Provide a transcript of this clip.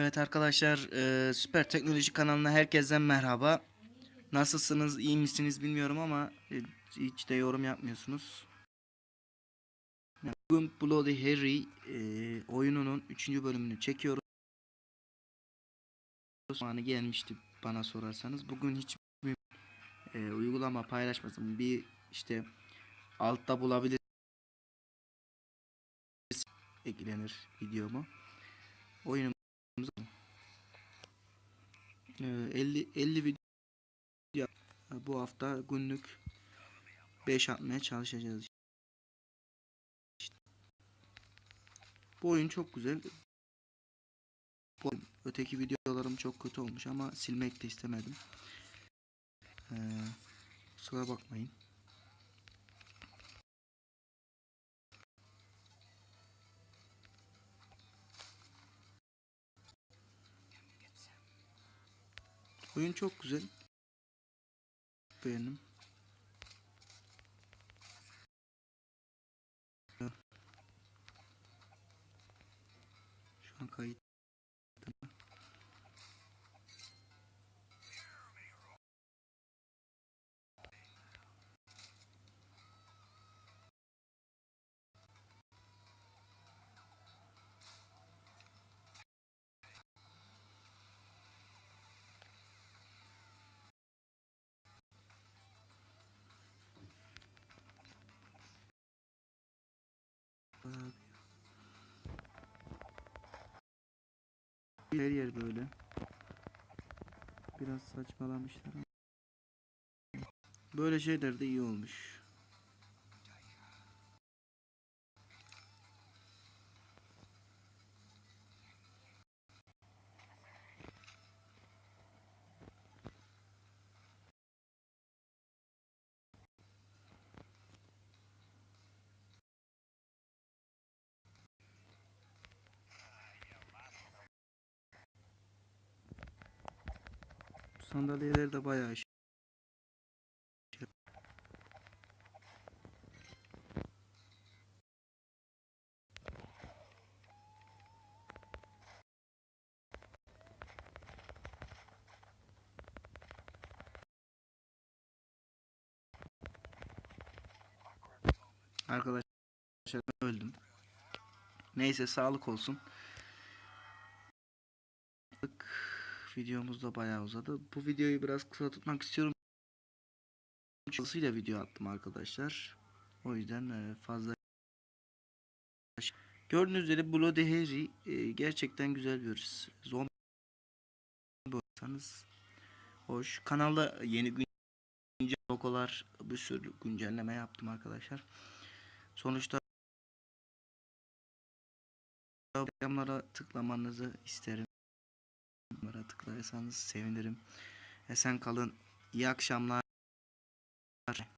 Evet arkadaşlar e, Süper Teknoloji kanalına herkesten merhaba. Nasılsınız iyi misiniz bilmiyorum ama e, hiç de yorum yapmıyorsunuz. Bugün Bloody Harry e, oyununun 3. bölümünü çekiyoruz. Zamanı gelmişti bana sorarsanız. Bugün hiç e, uygulama paylaşmasın. Bir işte altta bulabilir eklenir videomu. Oyunum 50 50 video bu hafta günlük 5 atmaya çalışacağız. Bu oyun çok güzel. Öteki videolarım çok kötü olmuş ama silmek de istemedim. Ee, kusura bakmayın. Oyun çok güzel. Beğendim. Şu an kayıt. Her yer böyle. Biraz saçmalamışlar. Böyle şeyler de iyi olmuş. Sandalyeler de bayağı şey. Arkadaşlar öldüm. Neyse sağlık olsun. Videomuz da bayağı uzadı. Bu videoyu biraz kısa tutmak istiyorum. Çalışıyla video attım arkadaşlar. O yüzden e, fazla Gördüğünüz üzere Bloody Harry e, gerçekten güzel bir zombi olsanız hoş. Kanalda yeni güncel logolar bir sürü güncelleme yaptım arkadaşlar. Sonuçta reklamlara tıklamanızı isterim. Reklamlara tıklarsanız sevinirim. Esen kalın. İyi akşamlar.